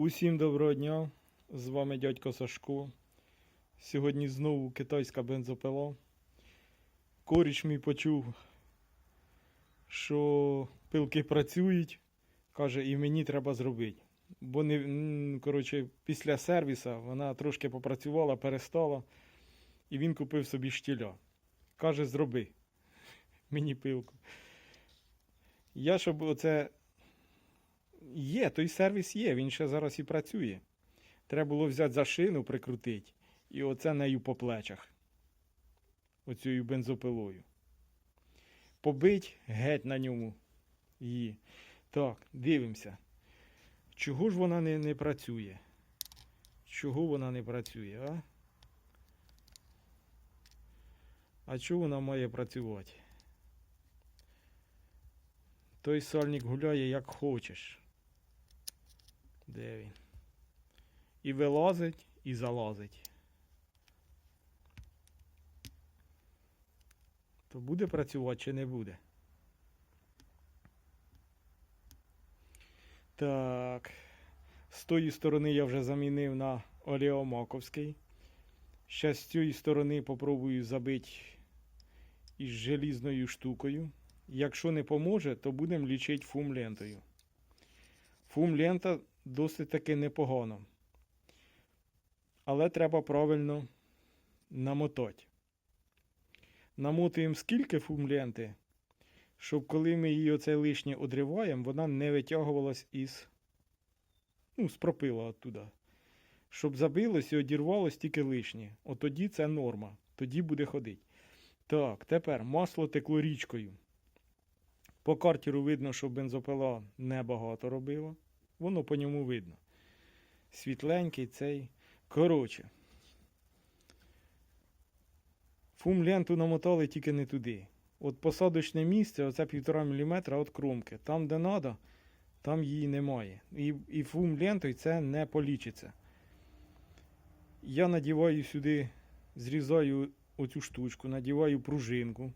Усім доброго дня! З вами дядько Сашко. Сьогодні знову китайська бензопила. Коріч мій почув, що пилки працюють. Каже, і мені треба зробити. Бо не, коротше, після сервіса вона трошки попрацювала, перестала, і він купив собі штіля. Каже, зроби мені пилку. Я, щоб оце Є, той сервіс є, він ще зараз і працює. Треба було взяти за шину, прикрутити, і оце нею по плечах. Оцією бензопилою. Побить геть на ньому її. Так, дивимося. Чого ж вона не, не працює? Чого вона не працює, а? А чого вона має працювати? Той сальник гуляє як хочеш. Де він? І вилазить, і залазить. То буде працювати чи не буде? Так. З тої сторони я вже замінив на олеомаковський. Ще з цієї сторони попробую забити із желізною штукою. Якщо не поможе, то будемо лічити фум-лентою. Фум-лента досить таки непогано. Але треба правильно намотати. Намотуємо скільки фум-ленти, щоб коли ми її оце лишнє одриваємо, вона не витягувалась із ну, з пропила оттуда. Щоб забилось і одірвалось тільки лишнє. От тоді це норма. Тоді буде ходити. Так, тепер масло текло річкою. По картіру видно, що бензопила небагато робила. Воно по ньому видно. Світленький цей. Коротше. Фум ленту намотали тільки не туди. От посадочне місце, оце півтора міліметра від кромки. Там, де треба, там її немає. І, і фум лентою це не полічиться. Я надіваю сюди, зрізаю оцю штучку, надіваю пружинку.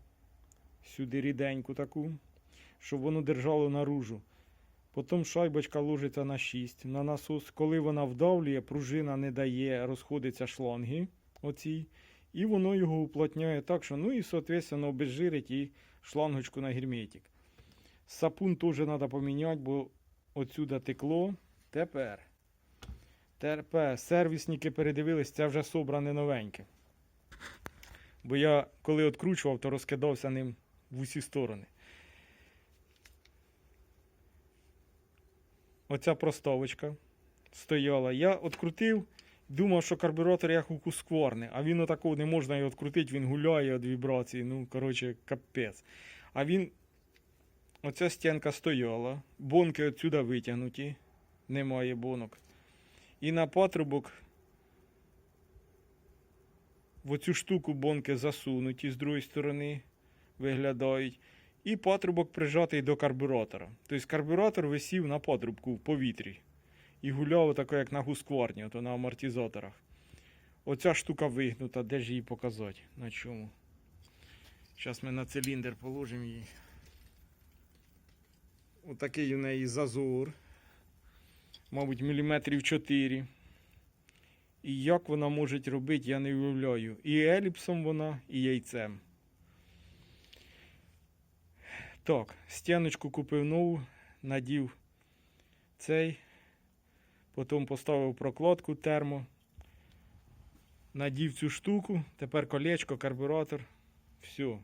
Сюди ріденьку таку, щоб воно держало наружу. Потім шайбочка ложиться на 6. На насос, коли вона вдавлює, пружина не дає, розходиться шланги оці, і воно його уплотняє так, що ну і, соответственно, обезжирить і шлангочку на герметик. Сапун теж треба поміняти, бо отсюда текло. Тепер. Тепер сервісники передивились, це вже собране новеньке. Бо я коли відкручував, то розкидався ним в усі сторони. Оця проставочка стояла. Я відкрутив, думав, що карбюратор як у кускворне, а він отакого не можна його відкрутити, він гуляє від вібрації. Ну, коротше, капець. А він. Оця стінка стояла, бонки отсюда витягнуті, немає бонок. І на патрубок в оцю штуку бонки засунуті з другої сторони, виглядають. І патрубок прижатий до карбюратора. Тобто карбюратор висів на патрубку в повітрі. І гуляв тако, як на гускварні, ото на амортизаторах. Оця штука вигнута, де ж її показати? На чому? Зараз ми на циліндр положимо її. Отакий у неї зазор. Мабуть, міліметрів 4. І як вона може робити, я не уявляю. І еліпсом вона, і яйцем. Так, стіночку купив нову, надів цей, потім поставив прокладку термо, надів цю штуку, тепер колечко, карбюратор, все.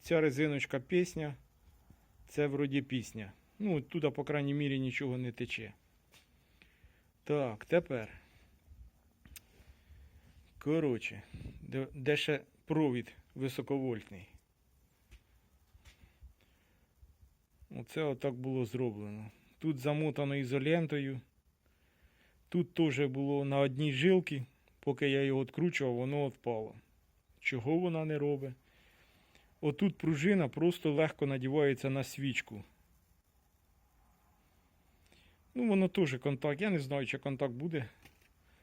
Ця резиночка пісня, це вроді пісня. Ну, туди, по крайній мірі, нічого не тече. Так, тепер. Коротше, де, ще провід високовольтний. Оце отак було зроблено. Тут замотано ізолентою. Тут теж було на одній жилці, поки я його відкручував, воно відпало. Чого вона не робить? Отут пружина просто легко надівається на свічку. Ну, воно теж контакт. Я не знаю, чи контакт буде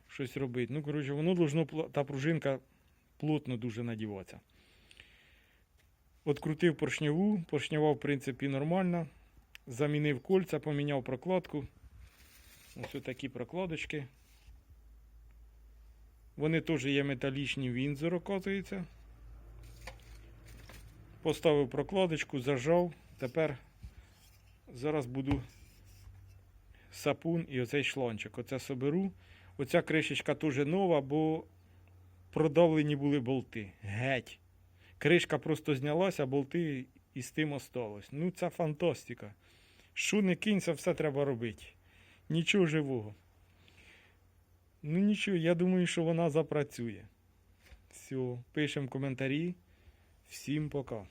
щось робити. Ну, коротше, воно должно, та пружинка плотно дуже надіватися. Открутив поршневу, поршнева, в принципі, нормально. Замінив кольця, поміняв прокладку. Ось такі прокладочки. Вони теж є металічні вінзор, оказується. Поставив прокладочку, зажав. Тепер зараз буду сапун і оцей шланчик. Оце соберу. Оця кришечка теж нова, бо продавлені були болти. Геть. Кришка просто знялася, болти і з тим осталось. Ну, це фантастика. Що не кінця, все треба робити. Нічого живого. Ну нічого, я думаю, що вона запрацює. Все, пишемо коментарі. Всім пока.